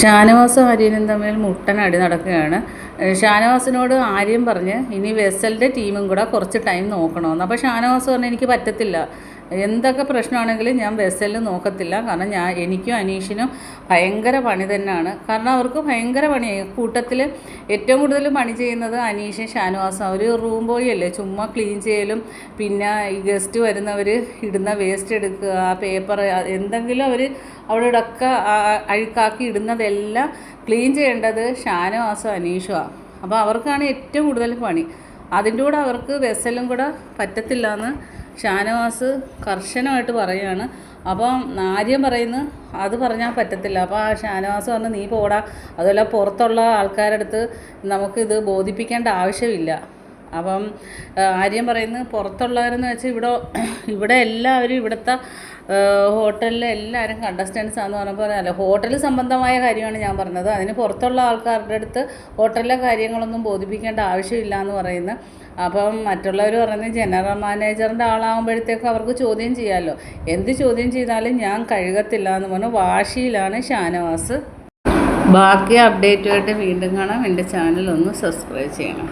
ഷാനവാസും ആര്യനും തമ്മിൽ മുട്ടനടി നടക്കുകയാണ്. ഷാനവാസിനോട് ആര്യം പറഞ്ഞ് ഇനി വെസലിന്റെ ടീമും കൂടെ കുറച്ച് ടൈം നോക്കണമെന്ന് അപ്പോൾ ഷാനവാസ് പറഞ്ഞു എനിക്ക് പറ്റത്തില്ല. എന്തൊക്കെ പ്രശ്നമാണെങ്കിലും ഞാൻ വെസലിൽ നോക്കത്തില്ല. കാരണം ഞാൻ എനിക്കും അനീഷിനും ഭയങ്കര പണി തന്നെയാണ്. കാരണം അവർക്ക് ഭയങ്കര പണിയായി കൂട്ടത്തിൽ ഏറ്റവും കൂടുതൽ പണി ചെയ്യുന്നത് അനീഷും ഷാനവാസും. അവർ റൂം ബോയ് അല്ലേ? ചുമ്മാ ക്ലീൻ ചെയ്യലും പിന്നെ ഈ ഗസ്റ്റ് വരുന്നവർ ഇടുന്ന വേസ്റ്റ് എടുക്കുക പേപ്പർ എന്തെങ്കിലും അവർ അവിടെ അഴുക്കാക്കി ഇടുന്നതെല്ലാം ക്ലീൻ ചെയ്യേണ്ടത് ഷാനവാസും അനീഷുമാണ് അപ്പോൾ അവർക്കാണ് ഏറ്റവും കൂടുതൽ പണി. അതിന്റെ കൂടെ അവർക്ക് വെസലും കൂടെ പറ്റത്തില്ല എന്ന് ഷാനവാസ് കർശനമായിട്ട് പറയുകയാണ് അപ്പം ആര്യം പറയുന്നു അത് പറഞ്ഞാൽ പറ്റത്തില്ല. അപ്പോൾ ആ ഷാനവാസ് പറഞ്ഞു നീ പോടാ. അതുപോലെ പുറത്തുള്ള ആൾക്കാരുടെ അടുത്ത് നമുക്കിത് ബോധിപ്പിക്കേണ്ട ആവശ്യമില്ല. അപ്പം ആര്യം പറയുന്നു പുറത്തുള്ളവരെന്ന് വെച്ചാൽ ഇവിടെ ഇവിടെ എല്ലാവരും ഇവിടുത്തെ ഹോട്ടലിലെ എല്ലാവരും കണ്ടസ്റ്റൻസ് ആണെന്ന് പറഞ്ഞപ്പോൾ അല്ല ഹോട്ടൽ സംബന്ധമായ കാര്യമാണ് ഞാൻ പറഞ്ഞത്. അതിന് പുറത്തുള്ള ആൾക്കാരുടെ അടുത്ത് ഹോട്ടലിലെ കാര്യങ്ങളൊന്നും ബോധിപ്പിക്കേണ്ട ആവശ്യമില്ല എന്ന് പറയുന്നു. അപ്പം മറ്റുള്ളവർ പറയുന്നത് ജനറൽ മാനേജറിന്റെ ആളാകുമ്പോഴത്തേക്ക് അവർക്ക് ചോദ്യം ചെയ്യാമല്ലോ എന്ത് ചോദ്യം ചെയ്താലും ഞാൻ കഴുകത്തില്ല എന്ന് പറഞ്ഞു വാശിയിലാണ് ഷാനവാസ്. ബാക്കി അപ്ഡേറ്റുമായിട്ട് വീണ്ടും കാണാം. എന്റെ ചാനൽ ഒന്ന് സബ്സ്ക്രൈബ് ചെയ്യണം.